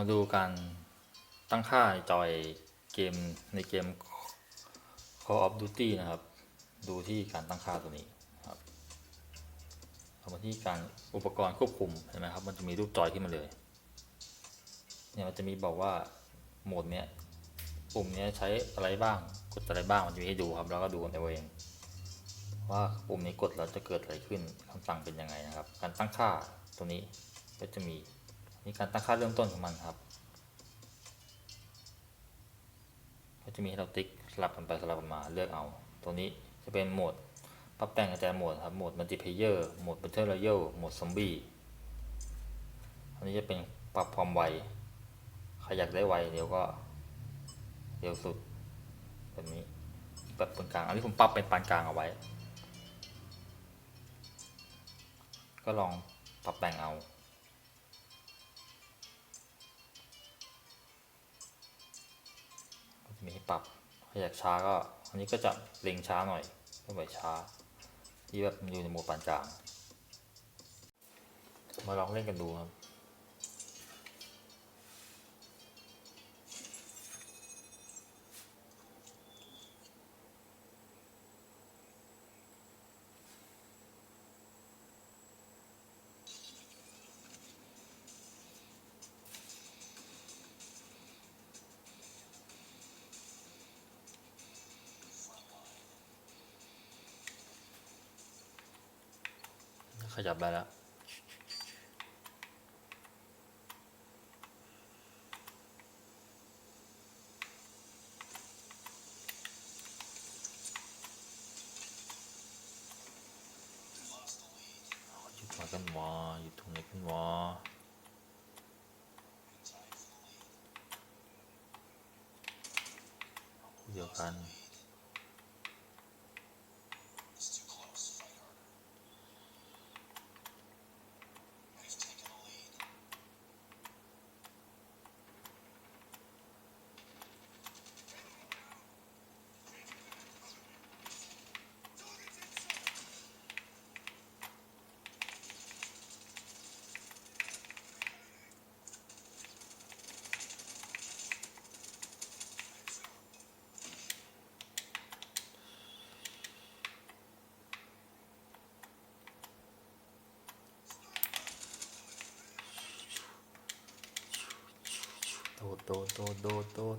มาดูการตั้งค่าจอยเกมในเกม Call of Duty นะครับ ดูที่การตั้งค่าตัวนี้ครับเอามาที่การอุปกรณ์ควบคุมเห็นไหมครับ มันจะมีรูปจอยขึ้นมาเลย เนี่ยมันจะมีบอกว่าโหมดเนี้ยปุ่มเนี้ยใช้อะไรบ้าง กดอะไรบ้าง มันจะมีให้ดูครับ แล้วก็ดูกันเอาเอง ว่าปุ่มนี้กดแล้วจะเกิดอะไรขึ้นคำสั่งเป็นยังไงนะครับ การตั้งค่าตัวนี้ก็จะมี นี่การตั้งค่าเริ่มต้นของมันครับก็จะมีให้เราติ๊กสลับกันไปสลับกันมาเลือกเอา ตัวนี้จะเป็นโหมดปรับแต่งกระจายโหมดครับโหมดมัลติเพเยอร์โหมด Battle Royale โหมดซอมบี้อันนี้จะเป็นปรับความไวใครอยากได้ไวเดี๋ยวก็เร็วสุดแบบนี้แบบปานกลางอันนี้ผมปรับเป็นปานกลางเอาไว้ ก็ลองปรับแต่งเอา ปรับถ้าอยากช้าก็อันนี้ก็จะเล็งช้าหน่อยไม่ไหวช้า ที่แบบอยู่ในโหมดปานกลางมาลองเล่นกันดูครับ ขยับได้แล้วหยุดมากันวะหยุดตรงไหนกันวะเดียวกัน โดดโดดโดดโดด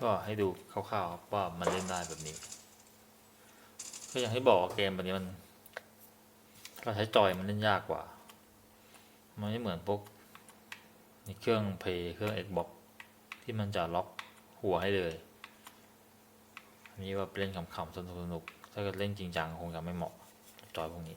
ก็ให้ดูคร่าวๆครับว่ามันเล่นได้แบบนี้ ก็อย่างที่บอกเกมแบบนี้มันเราใช้จอยมันเล่นยากกว่า มันไม่เหมือนพวกในเครื่องเพย์เครื่อง Xbox ที่มันจะล็อกหัวให้เลย อันนี้ว่าเล่นขำๆสนุกๆถ้าเกิดเล่นจริงจังคงจะไม่เหมาะจอยพวกนี้